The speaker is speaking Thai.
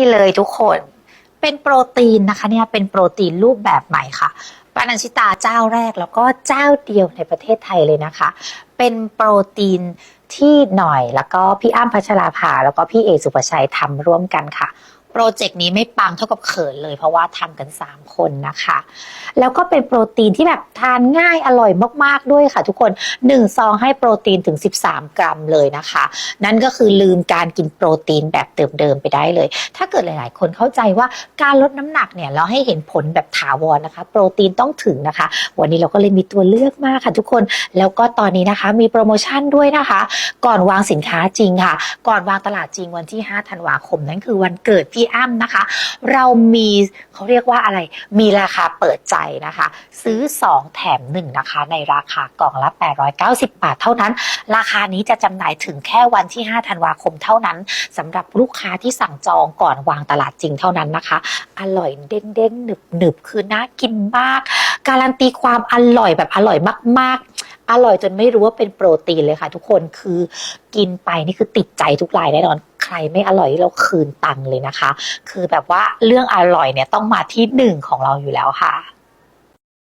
นี่เลยทุกคน เป็นโปรตีนนะคะเนี่ยเป็นโปรตีนรูปแบบใหม่ค่ะปานันชิตาเจ้าแรกแล้วก็เจ้าเดียวในประเทศไทยเลยนะคะ เป็นโปรตีนที่หน่อยแล้วก็พี่อ้ำพัชราภาแล้วก็พี่เอสุปชัยทำร่วมกันค่ะ โปรเจกต์นี้ไม่ปังเท่ากับเขินเลย เพราะว่าทำกัน 3 คนนะคะ แล้วก็เป็นโปรตีนที่แบบทานง่ายอร่อยมากๆด้วยค่ะ ทุกคน 1 ซองให้โปรตีนถึง 13 กรัมเลยนะคะ นั่นก็คือลืมการกินโปรตีนแบบเดิมๆไปได้เลย ถ้าเกิดหลายๆ คนเข้าใจว่าการลดน้ำหนักเนี่ยเราให้เห็นผลแบบถาวรนะคะ โปรตีนต้องถึงนะคะ วันนี้เราก็เลยมีตัวเลือกมากค่ะทุกคนแล้วก็ตอนนี้นะคะมีโปรโมชั่นด้วยนะคะ ก่อนวางสินค้าจริงค่ะ ก่อนวางตลาดจริงวันที่ 5 ธันวาคม นั่นคือวันเกิดพี่อ้ำนะคะ เรามีเขาเรียกว่าอะไร มีราคาเปิดใจนะคะ ซื้อ 2 แถม 1 นะคะ ในราคากล่องละ 890 บาทเท่านั้น ราคานี้จะจำหน่ายถึงแค่วันที่ 5 ธันวาคมเท่านั้นสำหรับลูกค้าที่สั่งจองก่อนวางตลาดจริงเท่านั้นนะคะ อร่อยเด้งๆหนึบหนึบๆคือน่ากินมาก การันตีความอร่อยแบบอร่อยมาก ๆอร่อยจนไม่รู้ว่าเป็นโปรตีนเลยค่ะทุกคนคือกินไปนี่คือติดใจทุกรายแน่นอน รไม่อร่อยเราคืนตังค์เลยนะคะ คือแบบว่าเรื่องอร่อยเนี่ยต้องมาที่หนึ่งของเราอยู่แล้วค่ะ